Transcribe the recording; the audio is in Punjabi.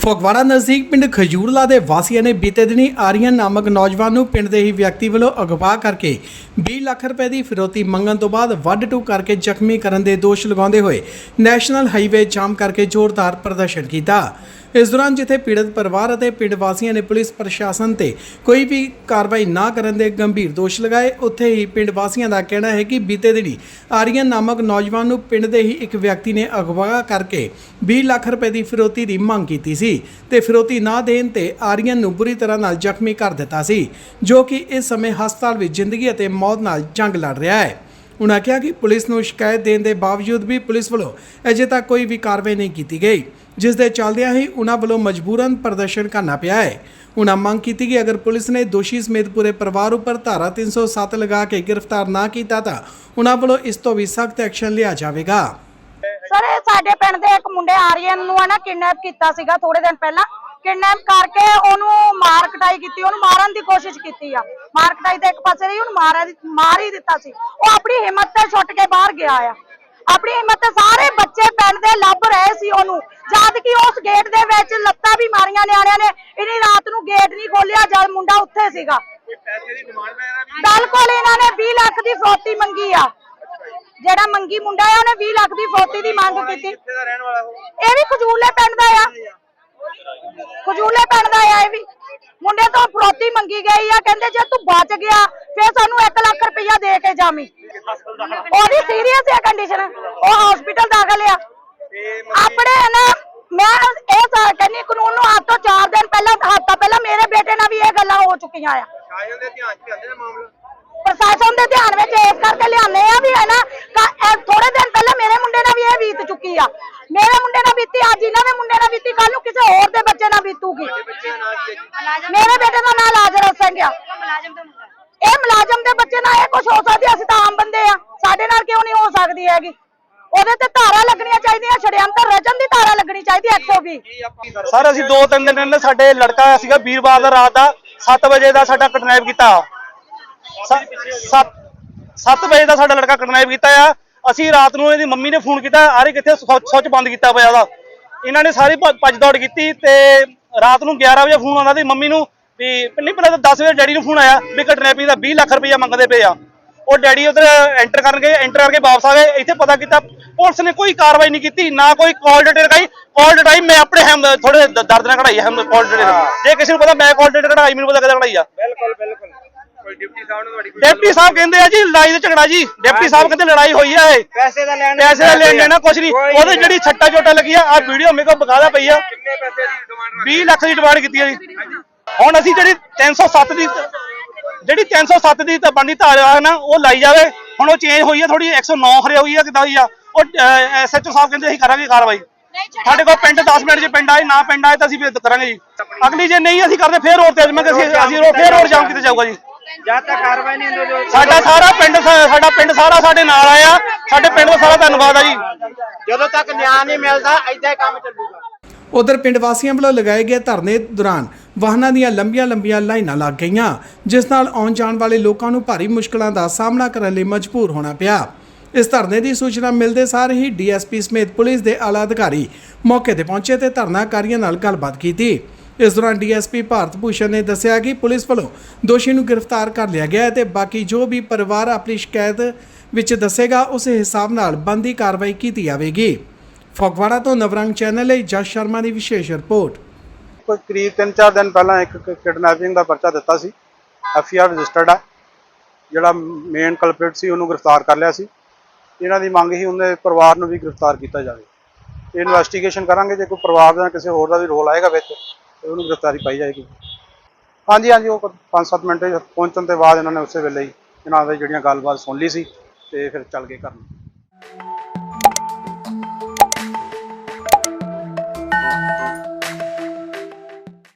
ਫਗਵਾੜਾ ਨਜ਼ਦੀਕ ਪਿੰਡ ਖਜੂਰਲਾ ਦੇ ਵਾਸੀਆਂ ਨੇ ਬੀਤੇ ਦਿਨੀ ਆਰੀਅਨ ਨਾਮਕ ਨੌਜਵਾਨ ਨੂੰ ਪਿੰਡ ਦੇ ਹੀ ਵਿਅਕਤੀ ਵੱਲੋਂ ਅਗਵਾ ਕਰਕੇ 20 ਲੱਖ ਰੁਪਏ ਦੀ ਫਿਰੋਤੀ ਮੰਗਣ ਤੋਂ ਬਾਅਦ ਵੱਢ ਟੂ ਕਰਕੇ ਜ਼ਖਮੀ ਕਰਨ ਦੇ ਦੋਸ਼ ਲਗਾਉਂਦੇ ਹੋਏ ਨੈਸ਼ਨਲ ਹਾਈਵੇ ਜਾਮ ਕਰਕੇ ਜ਼ੋਰਦਾਰ ਪ੍ਰਦਰਸ਼ਨ ਕੀਤਾ। ਇਸ ਦੌਰਾਨ ਜਿੱਥੇ ਪੀੜਤ ਪਰਿਵਾਰ ਅਤੇ ਪਿੰਡ ਵਾਸੀਆਂ ਨੇ ਪੁਲਿਸ ਪ੍ਰਸ਼ਾਸਨ ਤੇ ਕੋਈ ਵੀ ਕਾਰਵਾਈ ਨਾ ਕਰਨ ਦੇ ਗੰਭੀਰ ਦੋਸ਼ ਲਗਾਏ, ਉੱਥੇ ਹੀ ਪਿੰਡ ਵਾਸੀਆਂ ਦਾ ਕਹਿਣਾ ਹੈ ਕਿ ਬੀਤੇ ਦਿਨੀ ਆਰੀਅਨ ਨਾਮਕ ਨੌਜਵਾਨ ਨੂੰ ਪਿੰਡ ਦੇ ਹੀ ਇੱਕ ਵਿਅਕਤੀ ਨੇ ਅਗਵਾ ਕਰਕੇ 20 ਲੱਖ ਰੁਪਏ ਦੀ ਫਿਰੋਤੀ ਦੀ ਮੰਗ ਕੀਤੀ ਸੀ ਤੇ ਫਿਰੋਤੀ ਨਾ ਦੇਣ ਤੇ ਆਰੀਅਨ ਨੂੰ ਬੁਰੀ ਤਰ੍ਹਾਂ ਨਾਲ ਜ਼ਖਮੀ ਕਰ ਦਿੱਤਾ ਸੀ, ਜੋ ਕਿ ਇਸ ਸਮੇਂ ਹਸਪਤਾਲ ਵਿੱਚ ਜ਼ਿੰਦਗੀ ਅਤੇ ਮੌਤ ਨਾਲ ਜੰਗ ਲੜ ਰਿਹਾ ਹੈ। ਉਨ੍ਹਾਂ ਕਿਹਾ ਕਿ ਪੁਲਿਸ ਨੂੰ ਸ਼ਿਕਾਇਤ ਦੇਣ ਦੇ ਬਾਵਜੂਦ ਵੀ ਪੁਲਿਸ ਵੱਲੋਂ ਅਜੇ ਤੱਕ ਕੋਈ ਵੀ ਕਾਰਵਾਈ ਨਹੀਂ ਕੀਤੀ ਗਈ। ਜਿਸ ਦੇ ਚੱਲਦਿਆਂ ਹੀ ਉਨ੍ਹਾਂ ਵੱਲੋਂ ਮਜਬੂਰਨ ਪ੍ਰਦਰਸ਼ਨ ਕਰਨਾ ਪਿਆ ਹੈ। ਉਨ੍ਹਾਂ ਮੰਗ ਕੀਤੀ ਕਿ ਅਗਰ ਪੁਲਿਸ ਨੇ ਦੋਸ਼ੀ ਸਮੇਤ ਪੂਰੇ ਪਰਿਵਾਰ ਉੱਪਰ ਧਾਰਾ 307 ਲਗਾ ਕੇ ਗ੍ਰਿਫਤਾਰ ਨਾ ਕੀਤਾ ਤਾਂ ਉਨ੍ਹਾਂ ਵੱਲੋਂ ਇਸ ਤੋਂ ਵੀ ਸਖਤ ਐਕਸ਼ਨ ਲਿਆ ਜਾਵੇਗਾ। ਸਰ, ਇਹ ਸਾਡੇ ਪਿੰਡ ਦੇ ਇੱਕ ਮੁੰਡੇ ਆਰੀਅਨ ਨੂੰ ਹੈ ਨਾ, ਕਿਡਨੈਪ ਕੀਤਾ ਸੀਗਾ ਥੋੜੇ ਦਿਨ ਪਹਿਲਾਂ। ਕਿਡਨੈਪ ਕਰਕੇ ਉਹਨੂੰ ਮਾਰ ਕਟਾਈ ਕੀਤੀ, ਉਹਨੂੰ ਮਾਰਨ ਦੀ ਕੋਸ਼ਿਸ਼ ਕੀਤੀ ਆ। ਮਾਰ ਕਟਾਈ ਤੇ ਇੱਕ ਪਾਸੇ ਰਹੀ, ਉਹਨੂੰ ਮਾਰਿਆ ਮਾਰ ਹੀ ਦਿੱਤਾ ਸੀ। ਉਹ ਆਪਣੀ ਹਿੰਮਤ ਤੇ ਛੁੱਟ ਕੇ ਬਾਹਰ ਗਿਆ ਆ। ਆਪਣੀ ਹਿੰਮਤ ਤੇ ਸਾਰੇ ਬੱਚੇ ਪਿੰਡ ਦੇ ਲੱਭ ਰਹੇ ਸੀ ਉਹਨੂੰ। ਜਦ ਕਿ ਉਸ ਗੇਟ ਦੇ ਵਿੱਚ ਲੱਤਾਂ ਵੀ ਮਾਰੀਆਂ ਨਿਆਣਿਆਂ ਨੇ। ਇਹਨੇ ਰਾਤ ਨੂੰ ਗੇਟ ਨਹੀਂ ਖੋਲਿਆ ਜਦ ਮੁੰਡਾ ਉੱਥੇ ਸੀਗਾ। ਬਿਲਕੁਲ ਇਹਨਾਂ ਨੇ 20 ਲੱਖ ਦੀ ਫਰੋਤੀ ਮੰਗੀ ਆ। ਜਿਹੜਾ ਮੰਗੀ ਮੁੰਡਾ ਆ, ਉਹਨੇ 20 ਲੱਖ ਦੀ ਫਰੋਤੀ ਦੀ ਮੰਗ ਕੀਤੀ। ਇਹ ਵੀ ਖਜੂਲੇ ਪਿੰਡ ਦਾ ਆ। ਖਜੂਰਲੇ ਪਿੰਡ ਦਾ ਆ ਇਹ ਵੀ। ਮੁੰਡੇ ਤੋਂ ਫਰੋਤੀ ਮੰਗੀ ਗਈ ਆ ਕਹਿੰਦੇ ਜੇ ਤੂੰ ਬਚ ਗਿਆ ਫਿਰ ਸਾਨੂੰ 1 ਲੱਖ ਰੁਪਇਆ ਦੇ ਕੇ ਜਾਵੀਂ। ਉਹਦੀ ਸੀਰੀਅਸ ਹੈ ਕੰਡੀਸ਼ਨ ਉਹ ਹਸਪੀਟਲ ਦਾਖਲ ਆ। ਆਪਣੇ ਨਾ ਮੈਂ ਇਹ ਸਾ- ਕਹਿੰਦੀ ਕਾਨੂੰਨ ਨੂੰ ਅੱਜ ਤੋਂ 4 ਦਿਨ ਪਹਿਲਾਂ ਹਫ਼ਤਾ ਪਹਿਲਾਂ ਮੇਰੇ ਬੇਟੇ ਨਾਲ ਵੀ ਇਹ ਗੱਲਾਂ ਹੋ ਚੁੱਕੀਆਂ ਆ। ਸ਼ਾਇਦ ਦੇ ਧਿਆਨ ਚ ਆਂਦੇ ਮਾਮਲਾ? ਪ੍ਰਸ਼ਾਸਨ ਦੇ ਧਿਆਨ ਵਿੱਚ ਇਸ ਕਰਕੇ ਲਿਆਨੇ ਆ ਵੀ ਹੈ ਨਾ ਥੋੜੇ ਦਿਨ ਪਹਿਲਾਂ ਮੇਰੇ ਮੁੰਡੇ ਨਾਲ ਵੀ ਇਹ ਬੀਤ ਚੁੱਕੀ ਆ। ਮੇਰੇ ਮੁੰਡੇ ਨਾਲ ਬੀਤੀ ਅੱਜ ਇਹਨਾਂ ਦੇ ਮੁੰਡੇ ਨਾਲ ਬੀਤੀ ਕੱਲ ਨੂੰ ਕਿਸੇ ਹੋਰ ਦੇ ਬੱਚੇ ਨਾਲ ਬੀਤੂਗੀ। ਨਾਂ ਮੇਰੇ ਬੇਟੇ ਦਾ ਨਾਂ ਲਾਜਰਸ ਸਿੰਘ ਆ। ਇਹ ਮੁਲਾਜ਼ਮ ਦੇ ਬੱਚੇ ਨਾਲ ਇਹ ਕੁਝ ਹੋ ਸਕਦੀ ਅਸੀਂ ਤਾਂ ਆਮ ਬੰਦੇ ਆ। ਸਾਡੇ ਨਾਲ ਕਿਉਂ ਨਹੀਂ ਹੋ ਸਕਦੀ ਹੈਗੀ? ਉਹਦੇ ਤੇ ਧਾਰਾ ਲੱਗਣੀਆਂ ਚਾਹੀਦੀਆਂ ਛੜਿਆੰਤਰ ਰਚਨ ਦੀ ਧਾਰਾ ਲੱਗਣੀ ਚਾਹੀਦੀ 120 ਕੀ ਆਪਾਂ ਸਰ ਅਸੀਂ ਦੋ ਤਿੰਨ ਦਿਨ ਪਹਿਲਾਂ ਸਾਡੇ ਲੜਕਾ ਸੀਗਾ ਵੀਰਵਾਰ ਦਾ ਰਾਤ ਦਾ 7 ਵਜੇ ਦਾ ਸਾਡਾ ਕਿਡਨੈਪ ਕੀਤਾ। 7 7 ਵਜੇ ਦਾ ਸਾਡਾ ਲੜਕਾ ਕਿਡਨੈਪ ਕੀਤਾ ਆ। ਅਸੀਂ ਰਾਤ ਨੂੰ ਇਹਦੀ ਮੰਮੀ ਨੇ ਫੋਨ ਕੀਤਾ ਆਰੇ ਕਿੱਥੇ ਸੁ- ਬੰਦ ਕੀਤਾ ਪਿਆ ਉਹਦਾ। ਇਹਨਾਂ ਨੇ ਸਾਰੀ ਭੱਜ ਦੌੜ ਕੀਤੀ ਤੇ ਰਾਤ ਨੂੰ 11 ਵਜੇ ਫੋਨ ਆਉਂਦਾ ਤੇ ਮੰਮੀ ਨੂੰ ਵੀ, ਨਹੀਂ ਪਹਿਲਾਂ ਤਾਂ 10 ਵਜੇ ਡੈਡੀ ਨੂੰ ਫੋਨ ਆਇਆ ਵੀ ਕਿਡਨੈਪਿੰਗ ਦਾ 20 ਲੱਖ ਰੁਪਇਆ ਮੰਗਦੇ ਪਏ ਆ। ਉਹ ਡੈਡੀ ਉਧਰ ਐਂਟਰ ਕਰਨ ਗਏ ਐਂਟਰ ਕਰਕੇ ਵਾਪਸ ਆ ਗਏ। ਇੱਥੇ ਪਤਾ ਕੀਤਾ ਪੁਲਿਸ ਨੇ ਕੋਈ ਕਾਰਵਾਈ ਨਹੀਂ ਕੀਤੀ, ਨਾ ਕੋਈ ਕਾਲ ਡਿਟੇਲ ਕਢਾਈ। ਕਾਲ ਡਿਟਾਈ ਮੈਂ ਆਪਣੇ ਹੈਮ ਥੋੜੇ ਦਰਦ ਨਾਲ ਕਢਾਈ ਹੈ ਕਾਲ ਡਿਟੇਲ ਜੇ ਕਿਸੇ ਨੂੰ ਪਤਾ ਮੈਂ ਕਾਲ ਡਿਟੇਲ ਕਢਾਈ, ਮੈਨੂੰ ਪਤਾ ਕਿਦਾਂ ਕਢਾਈ ਆ। ਬਿਲਕੁਲ ਬਿਲਕੁਲ। ਡਿਪਟੀ ਸਾਹਿਬ ਨੇ ਤੁਹਾਡੀ ਕੋਈ ਡਿਪਟੀ ਸਾਹਿਬ ਕਹਿੰਦੇ ਆ ਜੀ ਲੜਾਈ ਦਾ ਝਗੜਾ ਜੀ। ਡਿਪਟੀ ਸਾਹਿਬ ਕਹਿੰਦੇ ਲੜਾਈ ਹੋਈ ਆ ਇਹ। ਪੈਸੇ ਦਾ ਲੈਣ ਪੈਸੇ ਦਾ ਲੈਣ ਦੇਣਾ ਕੁਛ ਨਹੀਂ। ਉਹਦੇ ਜਿਹੜੀ ਛੱਟਾ ਚੋਟਾ ਲੱਗੀ ਆ ਆ ਵੀਡੀਓ ਮੇਰੇ ਕੋਲ ਬਕਾਦਾ ਪਈ ਆ। ਕਿੰਨੇ ਪੈਸੇ ਦੀ ਡਿਮਾਂਡ 20 ਲੱਖ ਦੀ ਡਿਮਾਂਡ ਕੀਤੀ ਆ ਜੀ। ਹੁਣ ਅਸੀਂ ਜਿਹੜੀ 307 ਦੀ ਜਿਹੜੀ 307 ਦੀ ਤਾਂ ਬਣਦੀ ਧਾਰਾ ਹੈ ਨਾ ਉਹ ਲਾਈ ਜਾਵੇ। ਹੁਣ ਉਹ ਚੇਂਜ ਹੋਈ ਆ ਥੋੜੀ 109 ਖਰੇ ਹੋਈ ਆ ਕਿਦਾਂ ਹੋਈ ਆ। ਉਹ ਐਸਐਚਓ ਸਾਹਿਬ ਕਹਿੰਦੇ ਅਸੀਂ ਕਰਾਂਗੇ ਕਾਰਵਾਈ। ਸਾਡੇ ਕੋਲ ਪਿੰਡ 10 ਮਿੰਟ 'ਚ ਪਿੰਡ ਆਏ ਨਾ ਪਿੰਡ ਆਏ ਤਾਂ ਅਸੀਂ ਫਿਰ ਕਰਾਂਗੇ ਜੀ। ਅਗਲੀ ਜੇ ਨਹੀਂ ਅਸੀਂ ਕਰਦੇ ਫੇਰ ਹੋਰ ਤੇਜ਼। ਮੈਂ ਅਸੀਂ ਅਸੀਂ ਫੇਰ ਹੋਰ ਜਾਮ ਕਿਤੇ ਜਾਊਗਾ ਜੀ। ਜਦ ਤੱਕ ਕਾਰਵਾਈ ਨਹੀਂ ਹੁੰਦੀ ਉਦੋਂ- ਸਾਡਾ ਸਾਰਾ ਪਿੰਡ ਸਾ- ਸਾਡਾ ਪਿੰਡ ਸਾਰਾ ਸਾਡੇ ਨਾਲ ਆਇਆ। ਸਾਡੇ ਪਿੰਡ ਦਾ ਸਾਰਾ ਧੰਨਵਾਦ ਆ ਜੀ। ਜਦੋਂ ਤੱਕ ਨਿਆਂ ਨਹੀਂ ਮਿਲਦਾ ਐਦਾਂ ਹੀ ਕੰਮ ਚੱਲੂਗਾ। ਉਧਰ ਪਿੰਡ ਵਾਸੀਆਂ ਵੱਲੋਂ ਲਗਾਏ ਗਏ ਧਰਨੇ ਦੌਰਾਨ ਵਾਹਨਾਂ ਦੀਆਂ ਲੰਬੀਆਂ-ਲੰਬੀਆਂ ਲਾਈਨਾਂ ਲੱਗ ਗਈਆਂ ਜਿਸ ਨਾਲ ਆਉਣ ਜਾਣ ਵਾਲੇ ਲੋਕਾਂ ਨੂੰ ਭਾਰੀ ਮੁਸ਼ਕਲਾਂ ਦਾ ਸਾਹਮਣਾ ਕਰਨ ਲਈ ਮਜਬੂਰ ਹੋਣਾ ਪਿਆ। ਇਸ ਧਰਨੇ ਦੀ ਸੂਚਨਾ ਮਿਲਦੇ ਸਾਰ ਹੀ ਡੀਐਸਪੀ ਸਮੇਤ ਪੁਲਿਸ ਦੇ ਆਲਾ ਅਧਿਕਾਰੀ ਮੌਕੇ ਤੇ ਪਹੁੰਚੇ ਤੇ ਧਰਨਾਕਾਰੀਆਂ ਨਾਲ ਗੱਲਬਾਤ ਕੀਤੀ। ਇਸ ਦੌਰਾਨ ਡੀਐਸਪੀ ਭਾਰਤ ਭੂਸ਼ਣ ਨੇ ਦੱਸਿਆ ਕਿ ਪੁਲਿਸ ਵੱਲੋਂ ਦੋਸ਼ੀ ਨੂੰ ਗ੍ਰਿਫਤਾਰ ਕਰ ਲਿਆ ਗਿਆ ਹੈ ਤੇ ਬਾਕੀ ਜੋ ਵੀ ਪਰਿਵਾਰ ਆਪਣੀ ਸ਼ਿਕਾਇਤ ਵਿੱਚ ਦੱਸੇਗਾ, ਉਸੇ ਹਿਸਾਬ ਨਾਲ ਬੰਦੀ ਕਾਰਵਾਈ ਕੀਤੀ ਜਾਵੇਗੀ। ਫਗਵਾੜਾ ਤੋਂ ਨਵਰੰਗ ਚੈਨਲ ਲਈ ਜਸ ਸ਼ਰਮਾ ਦੀ ਵਿਸ਼ੇਸ਼ ਰਿਪੋਰਟ। ਕੋਈ ਕਰੀਬ 3-4 ਦਿਨ ਪਹਿਲਾਂ ਇੱਕ ਕਿਡਨੈਪਿੰਗ ਦਾ ਪਰਚਾ ਦਿੱਤਾ ਸੀ। ਐਫ ਆਰ ਰਜਿਸਟਰਡ ਆ। ਜਿਹੜਾ ਮੇਨ ਕਲਪਰੇਟ ਸੀ, ਉਹਨੂੰ ਗ੍ਰਿਫਤਾਰ ਕਰ ਲਿਆ ਸੀ। ਇਹਨਾਂ ਦੀ ਮੰਗ ਹੀ ਉਹਦੇ ਪਰਿਵਾਰ ਨੂੰ ਵੀ ਗ੍ਰਿਫਤਾਰ ਕੀਤਾ ਜਾਵੇ। ਇਨਵੈਸਟੀਗੇਸ਼ਨ ਕਰਾਂਗੇ, ਜੇ ਕੋਈ ਪਰਿਵਾਰ ਦਾ ਕਿਸੇ ਹੋਰ ਦਾ ਵੀ ਰੋਲ ਆਏਗਾ ਵਿੱਚ। ਉਹਨੂੰ ਗ੍ਰਿਫਤਾਰੀ ਪਾਈ ਜਾਏਗੀ। ਹਾਂਜੀ ਹਾਂਜੀ, ਉਹ 5-7 ਮਿੰਟ ਪਹੁੰਚਣ ਤੋਂ ਬਾਅਦ ਇਹਨਾਂ ਨੇ ਉਸੇ ਵੇਲੇ ਹੀ ਇਹਨਾਂ ਦੀ ਜਿਹੜੀਆਂ ਗੱਲਬਾਤ ਸੁਣ ਲਈ ਸੀ ਤੇ ਫਿਰ ਚੱਲ ਗਏ ਕਰਨ